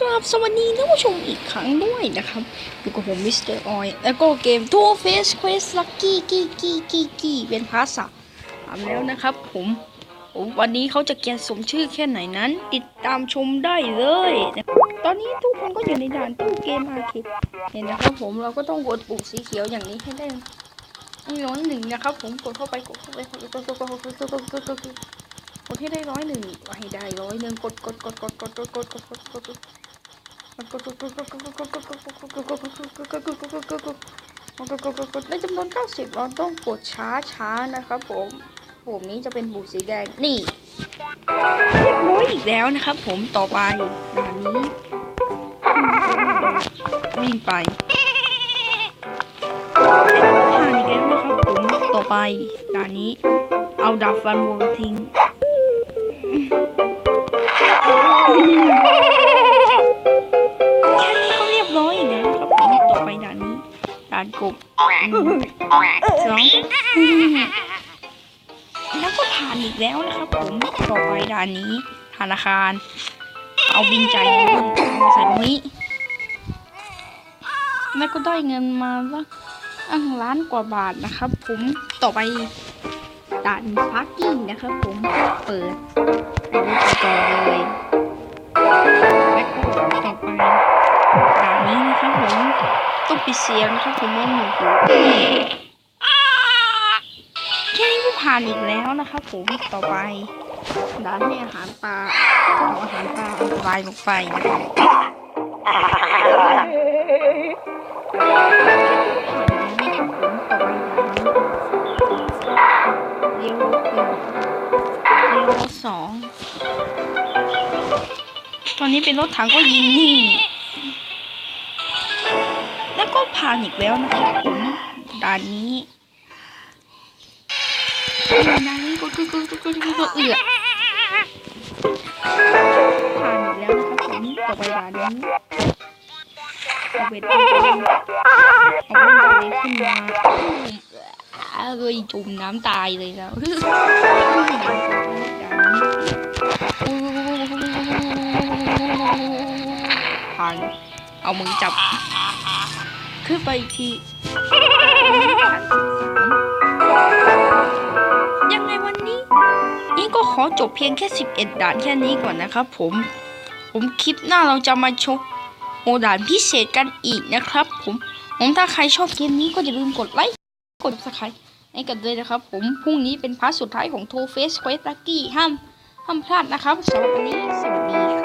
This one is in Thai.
กราบสวัสดีท่านผู้ชมอีกครั้งด้วยนะครับอยู่กับผมมิสเตอร์ออยแล้วก็เกม Two Face Quest Lucky กี้กี้กี้กี้เป็นภาษาทำแล้วนะครับผมวันนี้เขาจะเกียนสมชื่อแค่ไหนนั้น ติดตามชมได้เลย ตอนนี้ทุกคนก็อยู่ในด่านตู้เกมอาร์เคดเห็นนะครับผมเราก็ต้องกดปุ่มสีเขียวอย่างนี้ให้ได้ร้อยหนึ่งนะครับ ผมกดเข้าไปกดเข้าไปกดเข้าไปกดเข้าไปกดกดกดกดกดกดกดกดกดให้ได้ร้อยหนึ่งให้ได้ร้อยหนึ่งกดกดกดกดกดกดกดกดกด ในจำนวน 90 เราต้องกดช้าช้านะครับผมผมนี้จะเป็นบุสีแดง นี่เรียบร้อยอีกแล้วนะครับผมต่อไปด่านนี้ วิ่งไปผ่านอีกแล้วนะครับผมต่อไปด่านนี้ เอาดาบฟันโวทิ้ง ด่านกบหนึ่งสองแล้วก็ผ่านอีกแล้วนะครับผมต่อไปด่านนี้ธนาคาร เอาบินจ่ายเงินมาใส่ตรงนี้แล้วก็ได้เงินมาว่าอังล้านกว่าบาทนะครับ ผมต่อไปด่านพาร์กิ้งนะครับ ผมเปิดเอารถไปก่อนเลย ต้องปิดเสียงครับผมว่าหนูแค่นี้ก็ผ่านอีกแล้วนะครับผมต่อไปด่านให้อาหารปลาเอาอาหารปลาอันตรายลงไปนะครับผ่านแล้วนะครับผมต่อไปด่านนี้เลี้ยวเลี้ยวสองตอนนี้เป็นรถถังก็ยิงนี่ ก็ผ่านอีกแล้วนะครับผมด่านนี้ด่านนี้ก็ก็ก็ก็ก็ก็เอือผ่านอีกแล้วนะครับผมต่อไปด่านนี้เอาเบ็ดเอาเบ็ดเอาเบ็ดทะเลขึ้นมาเลยจุ่มน้ำตายเลยแล้วผ่านเอามือจับ ขึ้นไปอีกทียังไงวันนี้นี่ก็ขอจบเพียงแค่ 11 ด่านแค่นี้ก่อนนะครับผม ผมคลิปหน้าเราจะมาชกโอด่านพิเศษกันอีกนะครับผม ผมถ้าใครชอบเกมนี้ก็อย่าลืมกดไลค์ กด subscribe ให้กันด้วยนะครับผม พรุ่งนี้เป็นพาร์ทสุดท้ายของ Two Face Quest Lucky ห้ามห้ามพลาดนะครับสำหรับวันนี้สวัสดี